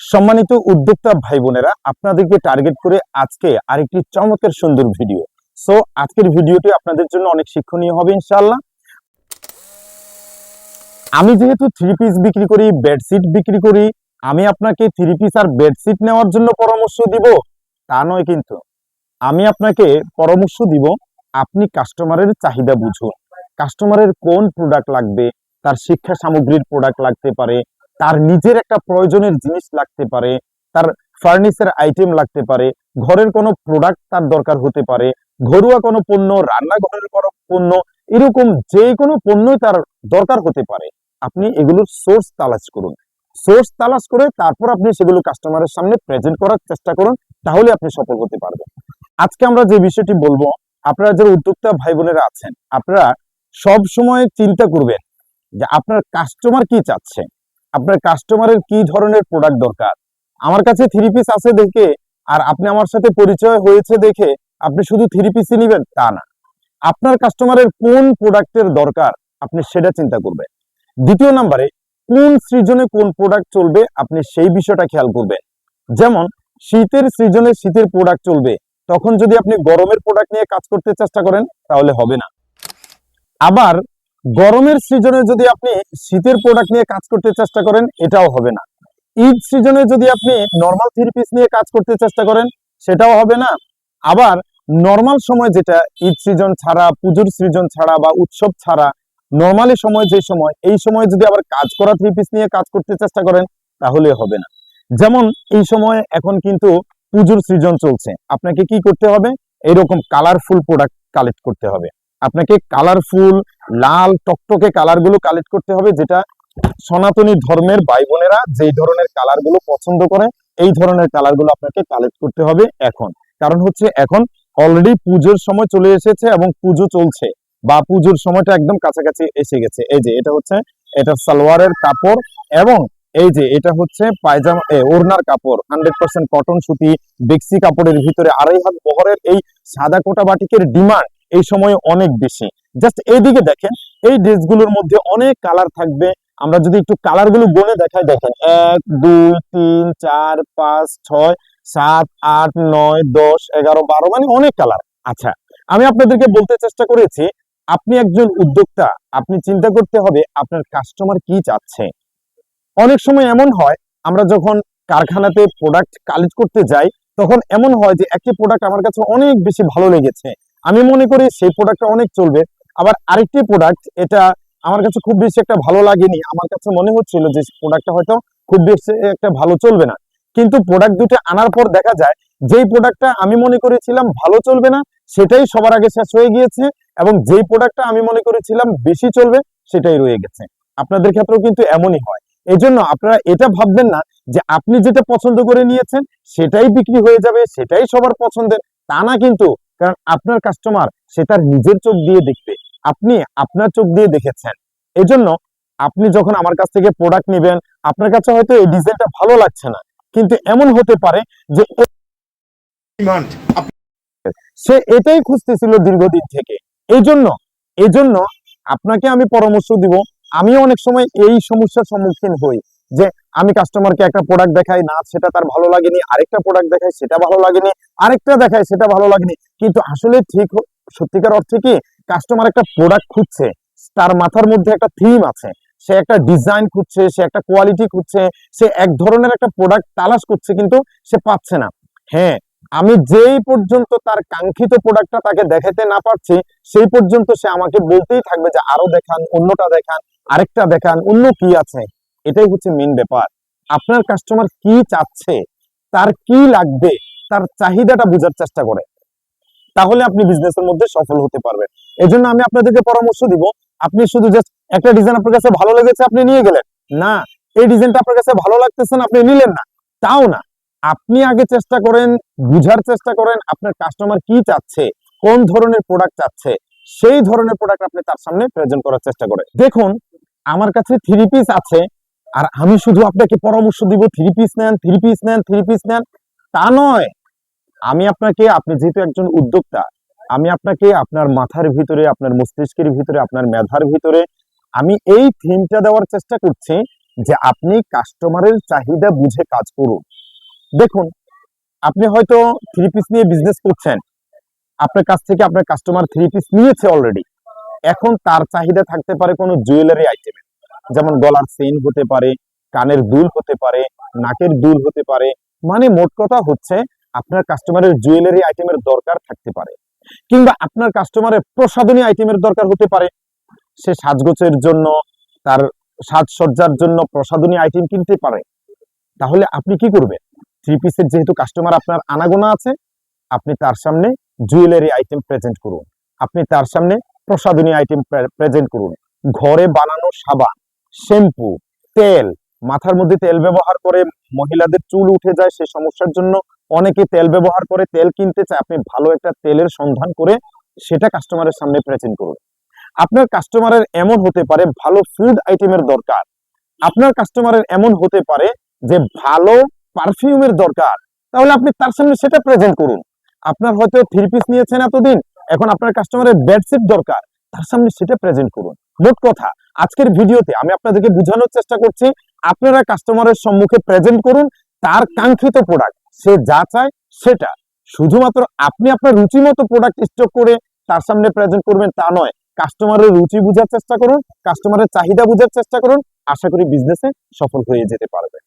সম্মানিত উদ্যোক্তা ভাই বোনেরা আপনাদেরকে টার্গেট করে আজকে আরেকটি চমৎকার সুন্দর ভিডিও সো আজকের ভিডিওটি আপনাদের জন্য অনেক শিক্ষণীয় হবে ইনশাআল্লাহ। আমি যেহেতু থ্রি পিস বিক্রি করি বেডশিট বিক্রি করি, আমি আপনাকে থ্রি পিস আর বেডশিট নেওয়ার জন্য পরামর্শ দিব, তা নয় কিন্তু। আমি আপনাকে পরামর্শ দিব, আপনি কাস্টমারের চাহিদা বুঝুন। কাস্টমারের কোন প্রোডাক্ট লাগবে, তার শিক্ষা সামগ্রীর প্রোডাক্ট লাগতে পারে তার নিজের একটা প্রয়োজনের জিনিস লাগতে পারে, তার ফার্নিচার আইটেম লাগতে পারে, ঘরের কোনো প্রোডাক্ট তার দরকার হতে পারে, ঘরোয়া কোনো পণ্য, রান্নাঘরের কোনো পণ্য, এরকম যে কোনো পণ্যই তার দরকার হতে পারে। আপনি এগুলোর সোর্স তালাশ করুন। সোর্স তালাশ করে তারপর আপনি সেগুলো কাস্টমারের সামনে প্রেজেন্ট করার চেষ্টা করুন, তাহলে আপনি সফল হতে পারবেন। আজকে আমরা যে বিষয়টি বলব, আপনারা যারা উদ্যোক্তা ভাই বোনেরা আছেন, আপনারা সব সময় চিন্তা করবেন যে আপনার কাস্টমার কি চাচ্ছে। আপনার কাস্টমারের কি ধরনের প্রোডাক্ট দরকার? আমার কাছে থ্রি পিস আছে দেখে, আর আপনি আমার সাথে পরিচয় হয়েছে দেখে আপনি শুধু থ্রি পিসই নেবেন, তা না। আপনার কাস্টমারের কোন প্রোডাক্টের দরকার, আপনি সেটা চিন্তা করবেন। দ্বিতীয় নম্বরে, কোন সৃজনে কোন প্রোডাক্ট চলবে, আপনি সেই বিষয়টা খেয়াল করবেন। যেমন, শীতের সৃজনে শীতের প্রোডাক্ট চলবে, তখন যদি আপনি গরমের প্রোডাক্ট নিয়ে কাজ করতে চেষ্টা করেন, তাহলে হবে না। আবার গরমের সিজনে যদি আপনি শীতের প্রোডাক্ট নিয়ে কাজ করতে চেষ্টা করেন, এটাও হবে না। ঈদ সিজনে যদি আপনি নর্মাল থ্রি পিস নিয়ে কাজ করতে চেষ্টা করেন, সেটাও হবে না। আবার নর্মাল সময় যেটা, ঈদ সিজন ছাড়া, পুজোর সিজন ছাড়া বা উৎসব ছাড়া নর্মালি সময় যে সময়, এই সময় যদি আবার কাজ করা থ্রি পিস নিয়ে কাজ করতে চেষ্টা করেন, তাহলে হবে না। যেমন এই সময় এখন কিন্তু পুজোর সিজন চলছে। আপনাকে কি করতে হবে? এরকম কালারফুল প্রোডাক্ট কালেক্ট করতে হবে। আপনাকে কালারফুল লাল, টকটকে কালারগুলো কালেক্ট করতে হবে, যেটা সনাতনী ধর্মের ভাই বোনেরা যেই ধরনের কালারগুলো পছন্দ করে, এই ধরনের কালারগুলো আপনাকে কালেক্ট করতে হবে এখন। কারণ হচ্ছে এখন অলরেডি পুজোর সময় চলে এসেছে এবং পুজো চলছে, বা পুজোর সময়টা একদম কাছাকাছি এসে গেছে। এই যে, এটা হচ্ছে, এটা সালোয়ারের কাপড় এবং এই যে, এটা হচ্ছে পায়জামা ওড়নার কাপড় হান্ড্রেড পার্সেন্ট কটন সুতি, বেক্সি কাপড়ের ভিতরে আড়াই হাত বহরের এই সাদা কোটা বাটিকের ডিমান্ড এই সময়ে অনেক বেশি। জাস্ট এইদিকে দেখেন, এই ড্রেসগুলোর মধ্যে অনেক কালার থাকবে। আমরা যদি একটু কালারগুলো গনে দেখাই, দেখেন, এক, দুই, তিন, চার, পাঁচ, ছয়, সাত, আট, নয়, দশ, এগারো, বারো মানে অনেক কালার আচ্ছা আমি আপনাদেরকে বলতে চেষ্টা করেছি, আপনি একজন উদ্যোক্তা, আপনি চিন্তা করতে হবে আপনার কাস্টমার কি চাচ্ছে। অনেক সময় এমন হয়, আমরা যখন কারখানাতে প্রোডাক্ট কালেক্ট করতে যাই, তখন এমন হয় যে, একটি প্রোডাক্ট আমার কাছে অনেক বেশি ভালো লেগেছে। আমি মনে করি সেই প্রোডাক্টটা অনেক চলবে। আবার আরেকটি প্রোডাক্ট এটা আমার কাছে খুব বেশি একটা ভালো লাগেনি। আমার কাছে মনে হচ্ছিল যে প্রোডাক্টটা হয়তো খুব বেশি একটা ভালো চলবে না। কিন্তু প্রোডাক্ট দুটো আনার পর দেখা যায়, যেই প্রোডাক্টটা আমি মনে করেছিলাম ভালো চলবে না, সেটাই সবার আগে শেষ হয়ে গিয়েছে এবং যেই প্রোডাক্টটা আমি মনে করেছিলাম বেশি চলবে, সেটাই রয়ে গেছে। আপনাদের ক্ষেত্রেও কিন্তু এমনই হয়। এই জন্য আপনারা এটা ভাববেন না যে আপনি যেটা পছন্দ করে নিয়েছেন, সেটাই বিক্রি হয়ে যাবে, সেটাই সবার পছন্দের, তা না কিন্তু কারণ আপনার কাস্টমার সে তার নিজের চোখ দিয়ে দেখবে। আপনি আপনার চোখ দিয়ে দেখেছেন। এজন্য আপনি যখন আমার কাছ থেকে প্রোডাক্ট নেবেন আপনার কাছে হয়তো এই ডিজাইনটা ভালো লাগছে না। কিন্তু এমন হতে পারে যে সে এটাই খুঁজতেছিল দীর্ঘদিন থেকে। এই জন্য এই জন্য আপনাকে আমি পরামর্শ দিব আমি অনেক সময় এই সমস্যার সম্মুখীন হই। যে আমি কাস্টমারকে একটা প্রোডাক্ট দেখাই, না, সেটা তার ভালো লাগেনি, আরেকটা প্রোডাক্ট দেখাই, সেটা ভালো লাগেনি, আরেকটা দেখাই, সেটা ভালো লাগেনি। কিন্তু আসলে ঠিক সত্যিকার অর্থে কি কাস্টমার একটা প্রোডাক্ট খুঁজছে, তার মাথার মধ্যে একটা থিম আছে। সে একটা ডিজাইন খুঁজছে, সে একটা কোয়ালিটি খুঁজছে, সে এক ধরনের একটা প্রোডাক্ট তালাশ করছে, কিন্তু সে পাচ্ছে না। হ্যাঁ আমি যেই পর্যন্ত তার কাঙ্ক্ষিত প্রোডাক্টটা তাকে দেখাতে না পারছি, সেই পর্যন্ত সে আমাকে বলতেই থাকবে যে, আরও দেখান, অন্যটা দেখান, আরেকটা দেখান, অন্য কি আছে? এটাই হচ্ছে মেন ব্যাপার। আপনার কাস্টমার কি চাচ্ছে, তার কি লাগবে, তার চাহিদাটা বোঝার চেষ্টা করে। তাহলে আপনি বিজনেসের মধ্যে সফল হতে পারবেন। এজন্য আমি আপনাদেরকে পরামর্শ দিব, আপনি শুধু জাস্ট একটা ডিজাইন আপনার কাছে ভালো লেগেছে আপনি নিয়ে গেলেন। না, এই ডিজাইনটা আপনার কাছে ভালো লাগতেছে না, আপনি নিলেন না। তাও না। আপনি আগে চেষ্টা করেন, বুঝার চেষ্টা করেন আপনার কাস্টমার কি চাচ্ছে, কোন ধরনের প্রোডাক্ট চাচ্ছে, সেই ধরনের প্রোডাক্ট আপনি তার সামনে প্রেজেন্ট করার চেষ্টা করেন দেখুন, আমার কাছে থ্রি পিস আছে আর আমি শুধু আপনাকে পরামর্শ দিব থ্রি পিস নেন থ্রি পিস নেন থ্রি পিস নেন তা নয়। আমি আপনাকে, আপনি যেহেতু একজন উদ্যোক্তা, আমি আপনাকে আপনার মাথার ভিতরে, আপনার মস্তিষ্কের ভিতরে, আপনার মেধার ভিতরে, আমি এই থিমটা দেওয়ার চেষ্টা করছি যে আপনি কাস্টমারের চাহিদা বুঝে কাজ করুন। দেখুন, আপনি হয়তো থ্রি পিস নিয়ে বিজনেস করছেন। আপনার কাছ থেকে আপনার কাস্টমার থ্রি পিস নিয়েছে অলরেডি এখন তার চাহিদা থাকতে পারে কোনো জুয়েলারি আইটেমের যেমন গলার চেইন হতে পারে, কানের দুল হতে পারে, নাকের দুল হতে পারে মানে মোট কথা হচ্ছে আপনার কাস্টমারের জুয়েলারি আইটেমের দরকার থাকতে পারে। কিংবা আপনার কাস্টমারের প্রসাধনী আইটেমের দরকার হতে পারে। সে সাজগোছের জন্য, তার সাজসজ্জার জন্য প্রসাধনী আইটেম কিনতে পারে। তাহলে আপনি কি করবেন? থ্রি পিসের যেহেতু কাস্টমার আপনার আনাগোনা আছে, আপনি তার সামনে জুয়েলারি আইটেম প্রেজেন্ট করুন। আপনি তার সামনে প্রসাধনী আইটেম প্রেজেন্ট করুন। ঘরে বানানো সাবান শ্যাম্পু, তেল। মাথার মধ্যে তেল ব্যবহার করে মহিলাদের চুল উঠে যায় সেই সমস্যার জন্য। অনেকে তেল ব্যবহার করে তেল কিনতে চায়। আপনি ভালো একটা তেলের সন্ধান করে সেটা কাস্টমারের সামনে প্রেজেন্ট করুন। আপনার কাস্টমারের এমন হতে পারে, ভালো ফুড আইটেমের দরকার। আপনার কাস্টমারের এমন হতে পারে যে ভালো পারফিউমের দরকার। তাহলে আপনি তার সামনে সেটা প্রেজেন্ট করুন। আপনার হয়তো থ্রি পিস নিয়েছেন এতদিন, এখন আপনার কাস্টমারের বেডশিট দরকার। তার সামনে সেটা প্রেজেন্ট করুন। মোট কথা আজকের ভিডিওতে আমি আপনাদেরকে বোঝানোর চেষ্টা করছি, আপনারা কাস্টমারের সম্মুখে প্রেজেন্ট করুন, তার কাঙ্ক্ষিত প্রোডাক্ট সে যা চায় সেটা। শুধুমাত্র আপনি আপনার রুচি মতো প্রোডাক্ট স্টক করে তার সামনে প্রেজেন্ট করবেন তা নয় কাস্টমারের রুচি বোঝার চেষ্টা করুন কাস্টমারের চাহিদা বোঝার চেষ্টা করুন, আশা করি বিজনেসে সফল হয়ে যেতে পারবে